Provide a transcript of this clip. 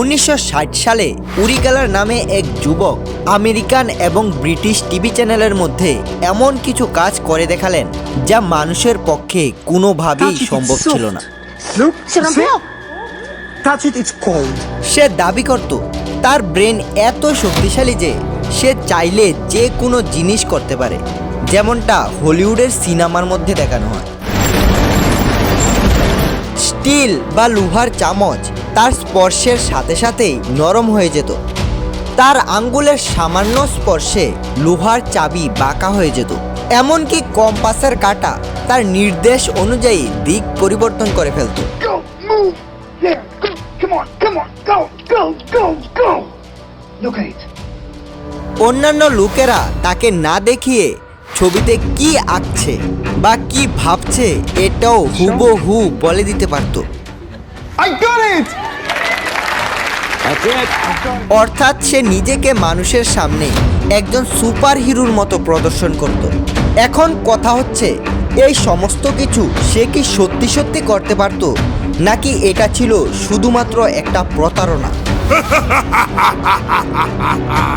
উনিশশো ষাট সালে উরিগালার নামে এক যুবক আমেরিকান এবং ব্রিটিশ টিভি চ্যানেলের মধ্যে এমন কিছু কাজ করে দেখালেন যা মানুষের পক্ষে কোনোভাবেই সম্ভব ছিল না. সে দাবি করত তার ব্রেন এত শক্তিশালী যে সে চাইলে যে কোনো জিনিস করতে পারে যেমনটা হলিউডের সিনেমার মধ্যে দেখানো হয়। স্টিল বা লোহার চামচ তার স্পর্শের সাথে সাথেই নরম হয়ে যেত তার আঙ্গুলের সামান্য স্পর্শে লোহার চাবি বাঁকা হয়ে যেত এমনকি কম্পাসের কাঁটা তার নির্দেশ অনুযায়ী দিক পরিবর্তন করে ফেলতো. অন্যান্য লোকেরা তাকে না দেখিয়ে ছবিতে কি আঁকছে বা কি ভাবছে এটাও হুবহু বলে দিতে পারত I got it! অর্থাৎ সে নিজেকে মানুষের সামনে একজন সুপার হিরোর মতো প্রদর্শন করত। এখন কথা হচ্ছে, এই সমস্ত কিছু সে কি সত্যি সত্যি করতে পারত, নাকি এটা ছিল শুধুমাত্র একটা প্রতারণা?